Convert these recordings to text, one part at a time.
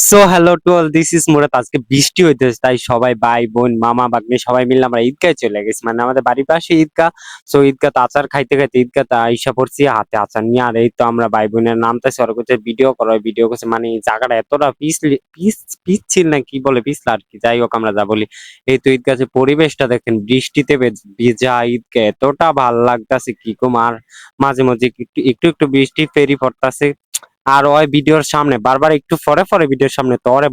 So hello to all this is Murad আজকে বৃষ্টি হইতেছে, তাই সবাই ভাই, বোন, মামা বাগনি সবাই মিলে আমরা ঈদগায় চলে গেছি। মানে আমাদের বাড়ির পাশে ঈদগাহ। সো ঈদগাহ আচার খাইতে খাইতে ঈদগাহ আইসা পড়ছি, হাতে আচার নিয়ে। আর এই তো আমরা ভাই বোনের নামতেছি, ওরা করছে ভিডিও করো ভিডিও করছে। মানে জায়গাটা এতটা পিস পিস পিচ্ছিল না, কি বলে পিছলা আর কি? যাই হোক, আমরা যা বলি। এই তো ঈদগাহ পরিবেশটা দেখেন, বৃষ্টিতে ভেজ- ঈদগাহ, এতটা ভালো লাগতাছে, কি কম আর মাঝে মাঝে একটু একটু বৃষ্টি ফেরি পড়তাছে। আর ওই ভিডিওর সামনে, বারবার একটু পরে পরে ভিডিওর সামনে, তো ওরে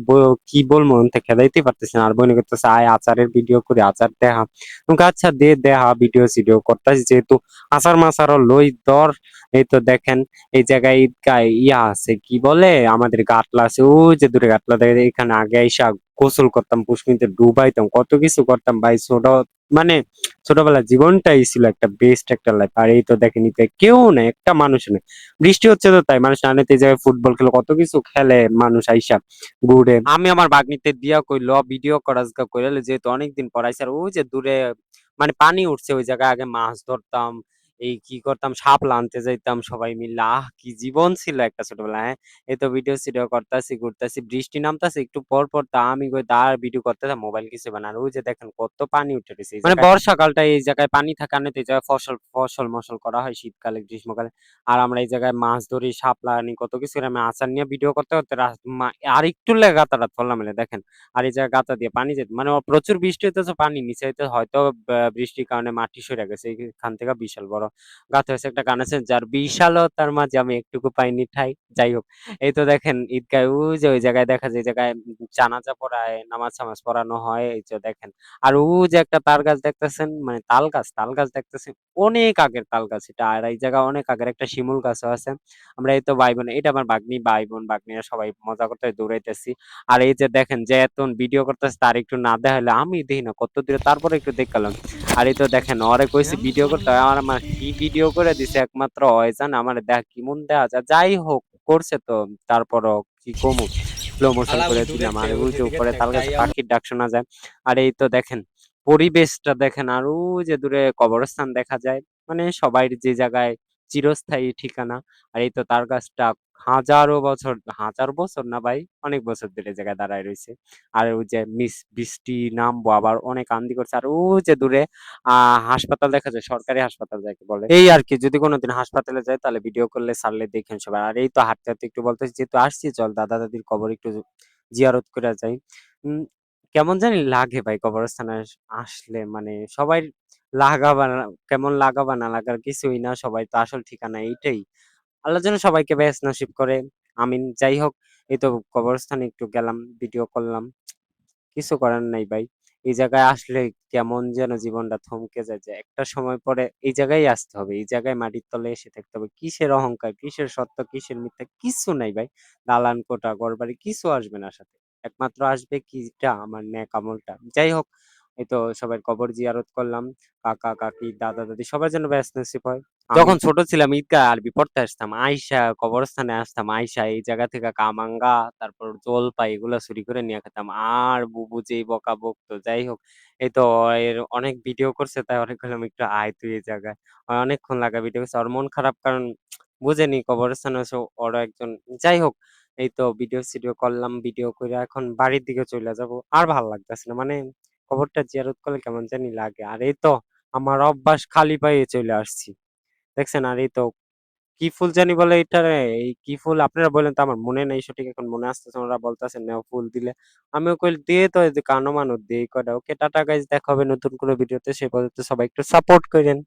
কি বলব? থেকে খেদাইতে পারতেছি না। আর বইনে করতেছে আয় আচারের ভিডিও করে, আচার দেখা তোমাকে আচ্ছা দে দেখা ভিডিও, সিডিও করতেছি, যেহেতু আচার মাচারও লই দর। এই তো দেখেন, এই জায়গায় গায়ে ইয়া আছে, কি বলে? আমাদের গাটলা আছে, ওই যে দূরে গাটলা দেখে এখানে আগে আইসা গোসল করতাম পুষ্পিতে ডুবাইতাম, কত কিছু করতাম ভাই, ছোট মানে ছোটবেলা জীবনটাই ছিল একটা বেস্ট একটা লাইফ আর এই তো দেখেন ঈদে কেউ নেই একটা মানুষ নেই বৃষ্টি হচ্ছে তো তাই, মানুষ আনেতে যায় ফুটবল খেলে, কত কিছু খেলে মানুষ আইসা ঘুরে। আমি আমার বাগনিতে দিয়া কইল ভিডিও করাজগা কইলে, যেহেতু অনেকদিন পর আইসা, আর ওই যে দূরে মানে পানি উঠছে ওই জায়গায়, আগে মাছ ধরতাম এই কি করতাম সাপ আনতে যাইতাম সবাই মিলে। আহ কি জীবন ছিল একটা ছোটবেলা হ্যাঁ? এই তো ভিডিও সিডিও করতাছি ঘুরতাছি বৃষ্টি নামতাছে একটু পর পর তা আমি কই দাঁড় ভিডিও করতেছি মোবাইল কিছু বানা আর ওই যে দেখেন কত পানি উঠে গেছে মানে বর্ষাকালটা এই জায়গায় পানি থাকে না তো এই জায়গায় ফসল ফসল মসল করা হয় শীতকালে গ্রীষ্মকালে। আর আমরা এই জায়গায় মাছ ধরি শাপলা আনি কত কিছু আমি আচার নিয়ে ভিডিও করতে করতে আর একটু লেগে করলাম এলে দেখেন। আর এই জায়গায় গাতা দিয়ে পানি যেত মানে প্রচুর বৃষ্টি হইতেছে পানি নিচে হইতে হয়তো বৃষ্টির কারণে মাটি সরে গেছে এইখান থেকে বিশাল বড় গাছ হয়েছে একটা গান আছে, যার বিশালতার মাঝে আমি একটুকু পাইনি ঠাই, যাই হোক। এই তো দেখেন ঈদগায়, ওই যে ওই জায়গায় দেখা যায় জায়গায় জানাজা পড়ায়, নামাজ সামাজ পড়ানো হয়, এই যে দেখেন। আর ও যে একটা তাল গাছ দেখতেছেন মানে তাল গাছ তাল গাছ দেখতেছেন, অনেক আগের তাল গাছ এটা, আর এই জায়গা অনেক আগের একটা শিমুল গাছও আছে। আমরা এই তো ভাই বোন এটা আমার বাগনি ভাই বোন বাগনিরা সবাই মজা করতে দৌড়াইতেছি। আর এই যে দেখেন, যে এত ভিডিও করতেছে, তার একটু না দেখালে আমি দেখি না, কত দূরে, তারপরে একটু দেখালাম। আর এই তো দেখেন অরে কইছি ভিডিও করতে হয়, আমার কি ভিডিও করে দিছে একমাত্র অয়জান আমার দেখ কি মন দেয়া যায়। যাই হোক করছে তো তারপরও কি কমু? স্লো মোশন করে দিলাম আর ওই যে উপরে তার কাছে পাখির ডাক শোনা যায়। আর এই তো দেখেন পরিবেশটা দেখেন আর ওই যে দূরে কবরস্থান দেখা যায় মানে সবাই যে জায়গায় চিরস্থায়ী ঠিকানা আর এই তো তার গাছটা হাজারো বছর, হাজার বছর না ভাই? অনেক বছর ধরে জায়গায় দাঁড়ায় রয়েছে। আর ওই যে মিস, বৃষ্টি নামবো আবার অনেক আন্দি করছে। আর ওই যে দূরে আহ হাসপাতাল দেখা যায়, সরকারি হাসপাতাল যাকে বলে। এই আর কি, যদি কোনোদিন হাসপাতালে যায় তাহলে ভিডিও করলে সারলে দেখেন সবাই। আর এই তো হাঁটতে হাঁটতে একটু বলতেছি, যেহেতু আসছি, চল দাদা দাদির কবর একটু জিয়ারত করে যাই। কেমন জানি লাগে ভাই কবরস্থানে আসলে মানে সবাই লাগাবা কেমন লাগাবা না লাগার কিছুই না, সবাই তো আসল ঠিকানা এইটাই। আল্লাহ যেন সবাইকে বেশ নসিব করে। আমিন। যাই হোক, এই তো কবরস্থানে একটু গেলাম ভিডিও করলাম। কিছু করার নাই ভাই। এই জায়গায় আসলে কেমন যেন জীবনটা থমকে যায় যে একটা সময় পরে এই জায়গায় আসতে হবে, এই জায়গায় মাটির তলে এসে থাকতে হবে। কিসের অহংকার, কিসের সত্য, কিসের মিথ্যা কিছু নাই ভাই। দালান কোঠা ঘরবাড়ি, কিছু আসবে না সাথে। একমাত্র আসবে কিটা আমার ন্যাক আমলটা। যাই হোক এই তো সবাই কবর জিয়ারত করলাম। কাকা কাকি দাদা দাদি সবার জন্য ব্যস্ত নসিব হয়। যখন ছোট ছিলাম ঈদগাহ আরবি পড়তে আসতাম আইসা কবরস্থানে আসতাম আইসা এই জায়গা থেকে কামাঙ্গা তারপর জলপাই এগুলা চুরি করে নিয়ে খেতাম। আর বুবু যেই বকা বকতো যাই হোক এই তো এর অনেক ভিডিও করছে তাই অনেক বললাম একটু আয় তুই এই জায়গায়। আর অনেকক্ষণ লাগা ভিডিও করছে। ওর মন খারাপ কারণ বুঝেনি কবরস্থানে ওরা একজন যাই হোক এই তো ভিডিও সিডিও করলাম ভিডিও করে এখন বাড়ির দিকে চলে যাব। আর ভালো লাগতেছে না মানে কবরটা জিয়ারত করলে কেমন জানি লাগে। আর এই তো আমার অভ্যাস খালি পায়ে চলে আসছি। দেখছেন? আর এই তো কি ফুল জানি বলে এটা এই কি ফুল আপনারা বলেন তো আমার মনে নাই, সঠিক এখন মনে আসতেছে ওরা বলতেছেন নেও ফুল দিলে। আমিও কইল দিয়ে তো কানো মানুষ দিয়ে কটা ওকে, টাটা গাইজ দেখা হবে নতুন কোনো ভিডিওতে সে পর্যন্ত সবাই একটু সাপোর্ট করেন।